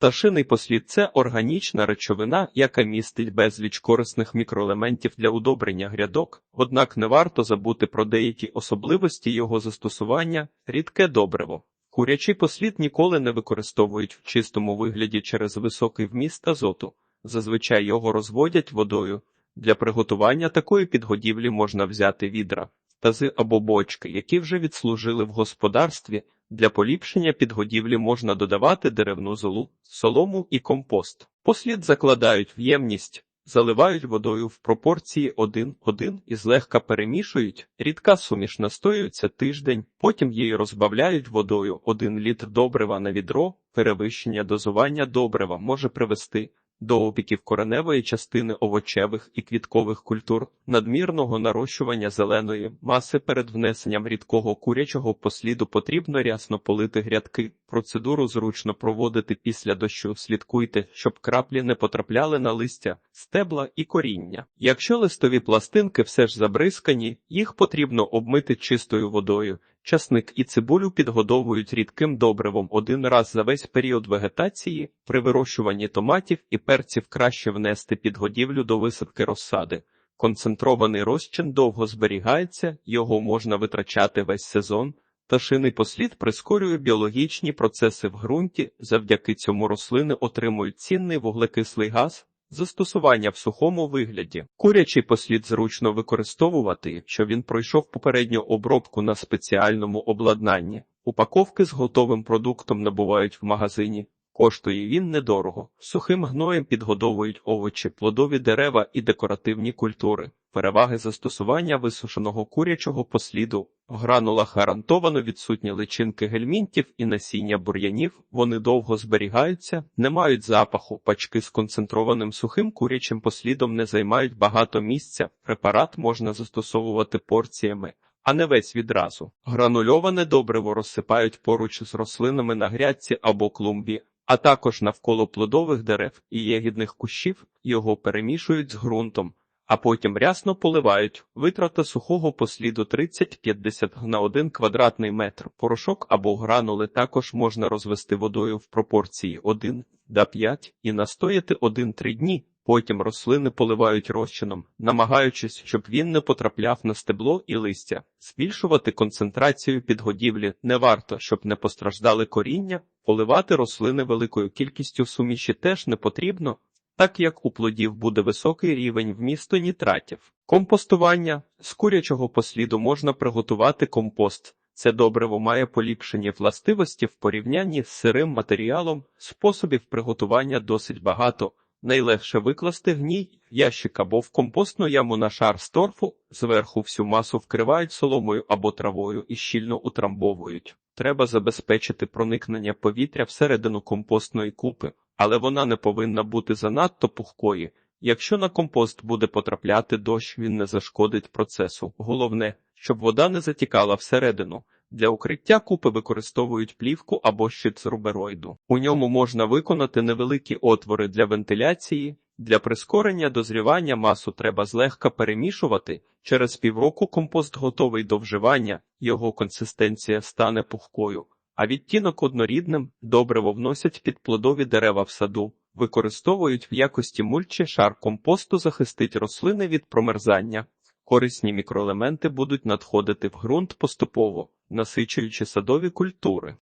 Пташиний послід це органічна речовина, яка містить безліч корисних мікроелементів для удобрення грядок, однак не варто забути про деякі особливості його застосування, рідке добриво. Курячий послід ніколи не використовують в чистому вигляді через високий вміст азоту. Зазвичай його розводять водою. Для приготування такої підгодівлі можна взяти відра, тази або бочки, які вже відслужили в господарстві. Для поліпшення підгодівлі можна додавати деревну золу, солому і компост. Послід закладають в ємність, заливають водою в пропорції 1-1 і злегка перемішують. Рідка суміш настоюється тиждень, потім її розбавляють водою 1 літр добрива на відро. Перевищення дозування добрива може привести до опіків кореневої частини овочевих і квіткових культур, надмірного нарощування зеленої маси перед внесенням рідкого курячого посліду потрібно рясно полити грядки. Процедуру зручно проводити після дощу. Слідкуйте, щоб краплі не потрапляли на листя, стебла і коріння. Якщо листові пластинки все ж забризкані, їх потрібно обмити чистою водою. Часник і цибулю підгодовують рідким добривом один раз за весь період вегетації. При вирощуванні томатів і перців краще внести підгодівлю до висадки розсади. Концентрований розчин довго зберігається, його можна витрачати весь сезон. Пташиний послід прискорює біологічні процеси в ґрунті, завдяки цьому рослини отримують цінний вуглекислий газ, Застосування в сухому вигляді. Курячий послід зручно використовувати, якщо він пройшов попередню обробку на спеціальному обладнанні. Упаковки з готовим продуктом набувають в магазині. Коштує він недорого. Сухим гноєм підгодовують овочі, плодові дерева і декоративні культури. Переваги застосування висушеного курячого посліду. В гранулах гарантовано відсутні личинки гельмінтів і насіння бур'янів. Вони довго зберігаються, не мають запаху. Пачки з концентрованим сухим курячим послідом не займають багато місця. Препарат можна застосовувати порціями. А не весь відразу. Гранульоване добриво розсипають поруч з рослинами на грядці або клумбі, а також навколо плодових дерев і ягідних кущів його перемішують з ґрунтом, а потім рясно поливають. Витрата сухого посліду 30-50 на 1 квадратний метр. Порошок або гранули також можна розвести водою в пропорції 1 до 5 і настояти 1-3 дні. Потім рослини поливають розчином, намагаючись, щоб він не потрапляв на стебло і листя. Збільшувати концентрацію підгодівлі не варто, щоб не постраждали коріння, поливати рослини великою кількістю суміші теж не потрібно, так як у плодів буде високий рівень вмісту нітратів. Компостування з курячого посліду можна приготувати компост. Це добриво має поліпшені властивості в порівнянні з сирим матеріалом, способів приготування досить багато. Найлегше викласти гній ящик або в компостну яму на шар з торфу, зверху всю масу вкривають соломою або травою і щільно утрамбовують. Треба забезпечити проникнення повітря всередину компостної купи, але вона не повинна бути занадто пухкою. Якщо на компост буде потрапляти дощ, він не зашкодить процесу. Головне, щоб вода не затікала всередину. Для укриття купи використовують плівку або щит з рубероїду. У ньому можна виконати невеликі отвори для вентиляції. Для прискорення дозрівання масу треба злегка перемішувати. Через півроку компост готовий до вживання, його консистенція стане пухкою, а відтінок однорідним добриво вносять під плодові дерева в саду. Використовують в якості мульчі шар компосту захистить рослини від промерзання. Корисні мікроелементи будуть надходити в ґрунт поступово, насичуючи садові культури.